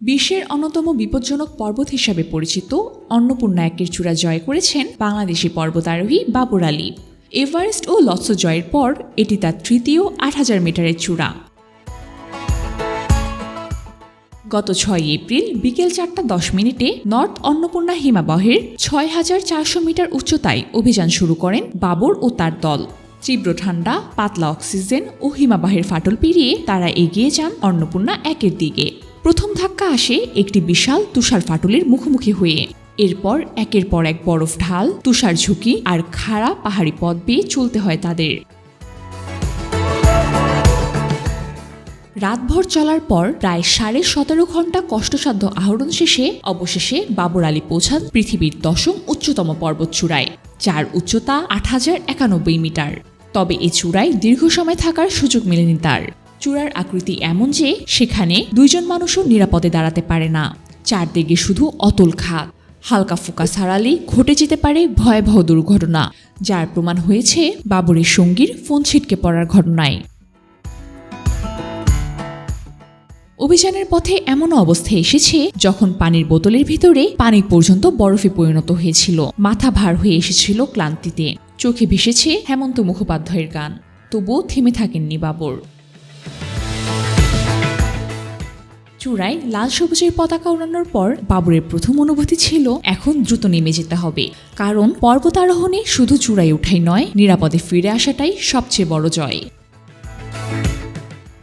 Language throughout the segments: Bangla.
বিশ্বের অন্যতম বিপজ্জনক পর্বত হিসাবে পরিচিত অন্নপূর্ণা একের চূড়া জয় করেছেন বাংলাদেশি পর্বতারোহী বাবর আলী। এভারেস্ট ও লৎস জয়ের পর এটি তার তৃতীয় আট হাজার মিটারের চূড়া। গত ছয় এপ্রিল বিকেল চারটা দশ মিনিটে নর্থ অন্নপূর্ণা হিমাবহের ছয় হাজার চারশো মিটার উচ্চতায় অভিযান শুরু করেন বাবর ও তার দল। তীব্র ঠান্ডা, পাতলা অক্সিজেন ও হিমাবাহের ফাটল পেরিয়ে তারা এগিয়ে যান অন্নপূর্ণা একের দিকে। প্রথম ধাক্কা আসে একটি বিশাল তুষার ফাটলের মুখোমুখি হয়ে। এরপর একের পর এক বরফ ঢাল, তুষার ঝুঁকি আর খাড়া পাহাড়ি পথ বেয়ে চলতে হয় তাদের। রাতভর চলার পর প্রায় সাড়ে সতেরো ঘণ্টা কষ্টসাধ্য আহরণ শেষে অবশেষে বাবর আলী পৌঁছান পৃথিবীর দশম উচ্চতম পর্বত চূড়ায়, যার উচ্চতা আট হাজার একানব্বই মিটার। তবে এ চূড়ায় দীর্ঘ সময় থাকার সুযোগ মেলেনি তার। চূড়ার আকৃতি এমন যে সেখানে দুইজন মানুষও নিরাপদে দাঁড়াতে পারে না। চারদিকে শুধু অতল খাত হালকা ফোকা সারালি ঘটে যেতে পারে ভয়াবহ দুর্ঘটনা, যার প্রমাণ হয়েছে বাবরের সঙ্গীর ফোন ছিটকে পড়ার ঘটনায়। অভিযানের পথে এমন অবস্থা এসেছে যখন পানির বোতলের ভিতরে পানি পর্যন্ত বরফে পরিণত হয়েছিল। মাথা ভার হয়ে এসেছিল ক্লান্তিতে। চোখে ভেসেছে হেমন্ত মুখোপাধ্যায়ের গান। তবুও থেমে থাকেননি বাবর। চূড়ায় লাল সবুজের পতাকা উড়ানোর পর বাবরের প্রথম অনুভূতি ছিল, এখন দ্রুত নেমে যেতে হবে। কারণ পর্বতারোহণে শুধু চূড়ায় উঠাই নয়, নিরাপদে ফিরে আসাটাই সবচেয়ে বড় জয়।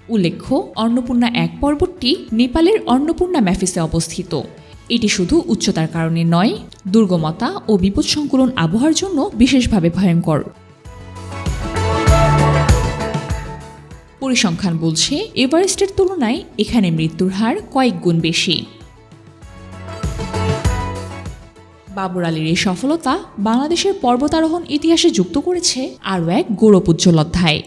উল্লেখ্য, অন্নপূর্ণা এক পর্বতটি নেপালের অন্নপূর্ণা ম্যাফিসে অবস্থিত। এটি শুধু উচ্চতার কারণে নয়, দুর্গমতা ও বিপদ সংকুলন আবহাওয়ার জন্য বিশেষভাবে ভয়ঙ্কর। পরিসংখ্যান বলছে, এভারেস্টের তুলনায় এখানে মৃত্যুর হার কয়েক গুণ বেশি। বাবর আলীর এই সফলতা বাংলাদেশের পর্বতারোহণ ইতিহাসে যুক্ত করেছে আরও এক গৌরব উজ্জ্বল অধ্যায়।